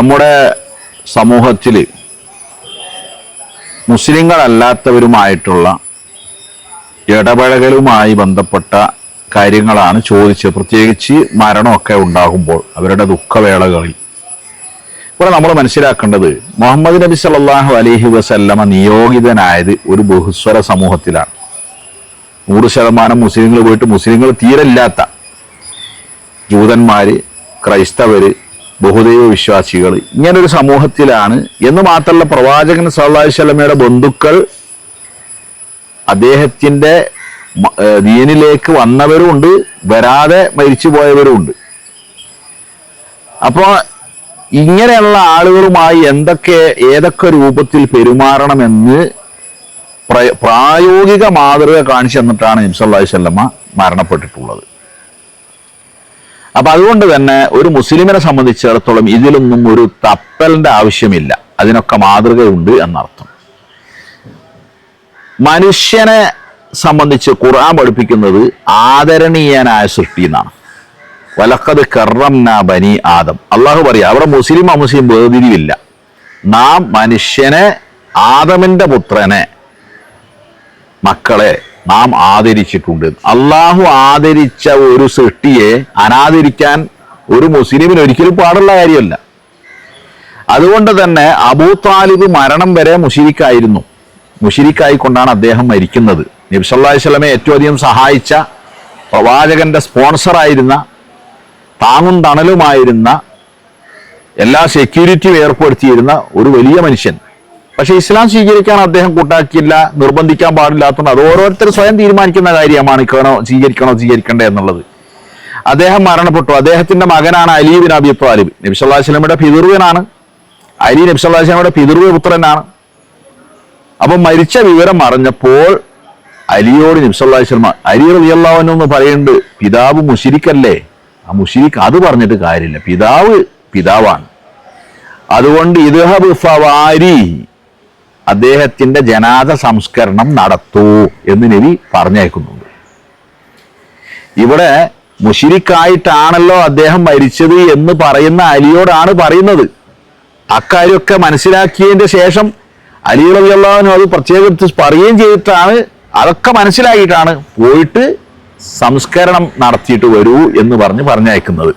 നമ്മുടെ സമൂഹത്തിൽ മുസ്ലിങ്ങളല്ലാത്തവരുമായിട്ടുള്ള ഇടപഴകലുമായി ബന്ധപ്പെട്ട കാര്യങ്ങളാണ് ചോദിച്ചത് പ്രത്യേകിച്ച് മരണമൊക്കെ ഉണ്ടാകുമ്പോൾ അവരുടെ ദുഃഖവേളകളിൽ. ഇവിടെ നമ്മൾ മനസ്സിലാക്കേണ്ടത് മുഹമ്മദ് നബി സല്ലാഹു അലഹി വസല്ലമ നിയോഗിതനായത് ഒരു ബഹുസ്വര സമൂഹത്തിലാണ്. നൂറ് ശതമാനം മുസ്ലിങ്ങൾ പോയിട്ട് മുസ്ലിങ്ങൾ തീരല്ലാത്ത ജൂതന്മാര് ക്രൈസ്തവര് ബഹുദൈവ വിശ്വാസികൾ ഇങ്ങനൊരു സമൂഹത്തിലാണ്. എന്ന് മാത്രമല്ല പ്രവാചകൻ സല്ലാഹു അലൈഹി വസല്ലമയുടെ ബന്ധുക്കൾ അദ്ദേഹത്തിന്റെ ദീനിലേക്ക് വന്നവരുമുണ്ട് വരാതെ മരിച്ചു പോയവരുമുണ്ട് അപ്പോൾ ഇങ്ങനെയുള്ള ആളുകളുമായി എന്തൊക്കെ ഏതൊക്കെ രൂപത്തിൽ പെരുമാറണമെന്ന് പ്ര- പ്രായോഗിക മാതൃക കാണിച്ചു തന്നിട്ടാണ് നിംസല്ലാഹി സ്വല്ലമ്മ മരണപ്പെട്ടിട്ടുള്ളത്. അപ്പൊ അതുകൊണ്ട് തന്നെ ഒരു മുസ്ലിമിനെ സംബന്ധിച്ചിടത്തോളം ഇതിലൊന്നും ഒരു തപ്പലിന്റെ ആവശ്യമില്ല. അതിനൊക്കെ മാതൃകയുണ്ട് എന്നർത്ഥം. മനുഷ്യനെ സംബന്ധിച്ച് ഖുർആൻ പഠിപ്പിക്കുന്നത് ആദരണീയനായ സൃഷ്ടി എന്നാണ്. വലക്കത് കറംന ബനി ആദം. അള്ളാഹു പറയാ അവിടെ മുസ്ലിം അമുസ്ലിം വേർതിരിവില്ല. നാം മനുഷ്യനെ ആദമിന്റെ പുത്രനെ മക്കളെ നാം ആദരിച്ചിട്ടുണ്ട്. അള്ളാഹു ആദരിച്ച ഒരു സൃഷ്ടിയെ അനാദരിക്കാൻ ഒരു മുസ്ലിമിന് ഒരിക്കലും പാടുള്ള കാര്യമല്ല. അതുകൊണ്ട് തന്നെ അബൂ താലിബ് മരണം വരെ മുഷിരിക്കായിരുന്നു. മുഷിരിക്കായിക്കൊണ്ടാണ് അദ്ദേഹം മരിക്കുന്നത്. നബ്സല്ലാഹി ഏറ്റവും അധികം സഹായിച്ച പ്രവാചകന്റെ സ്പോൺസറായിരുന്ന താങ്ങും തണലുമായിരുന്ന എല്ലാ സെക്യൂരിറ്റിയും ഏർപ്പെടുത്തിയിരുന്ന ഒരു വലിയ മനുഷ്യൻ. പക്ഷെ ഇസ്ലാം സ്വീകരിക്കാൻ അദ്ദേഹം കൂട്ടാക്കിയില്ല നിർബന്ധിക്കാൻ പാടില്ലാത്തതുകൊണ്ട് അത് ഓരോരുത്തർ സ്വയം തീരുമാനിക്കുന്ന കാര്യമാണ് ഇക്കണോ സ്വീകരിക്കണോ സ്വീകരിക്കണ്ടേ എന്നുള്ളത്. അദ്ദേഹം മരണപ്പെട്ടു. അദ്ദേഹത്തിന്റെ മകനാണ് അലി ബിൻ അബി താലിബ് നബി സല്ലല്ലാഹു അലൈഹി വസല്ലമയുടെ പിതൃവനാണ് അലി നബി പിതൃവ പുത്രനാണ് അപ്പൊ മരിച്ച വിവരം അറിഞ്ഞപ്പോൾ അലിയോട് നബി സല്ലല്ലാഹു അലൈഹി വസല്ലമ അലി റളിയല്ലാഹു എന്ന് പറയുന്നുണ്ട് പിതാവ് മുഷിരിക്കല്ലേ ആ മുഷിരിക്ക് അത് പറഞ്ഞിട്ട് കാര്യമില്ല. പിതാവ് പിതാവാണ്. അതുകൊണ്ട് ഇദ്ഹബ് ഫവാരി അദ്ദേഹത്തിന്റെ ജനാദ സംസ്കരണം നടത്തൂ എന്ന് നബി പറഞ്ഞേക്കുന്നുണ്ട് ഇവിടെ മുഷിരിക്കായിട്ടാണല്ലോ അദ്ദേഹം മരിച്ചത് എന്ന് പറയുന്ന അലിയോടാണ് പറയുന്നത്. അക്കാര്യമൊക്കെ മനസ്സിലാക്കിയതിന്റെ ശേഷം അലി റളിയല്ലാഹു അത് പ്രത്യേകിച്ച് പറയുകയും ചെയ്തിട്ടാണ്. അതൊക്കെ മനസ്സിലാക്കിയിട്ടാണ് പോയിട്ട് സംസ്കരണം നടത്തിയിട്ട് വരൂ എന്ന് പറഞ്ഞ് പറഞ്ഞയക്കുന്നത്.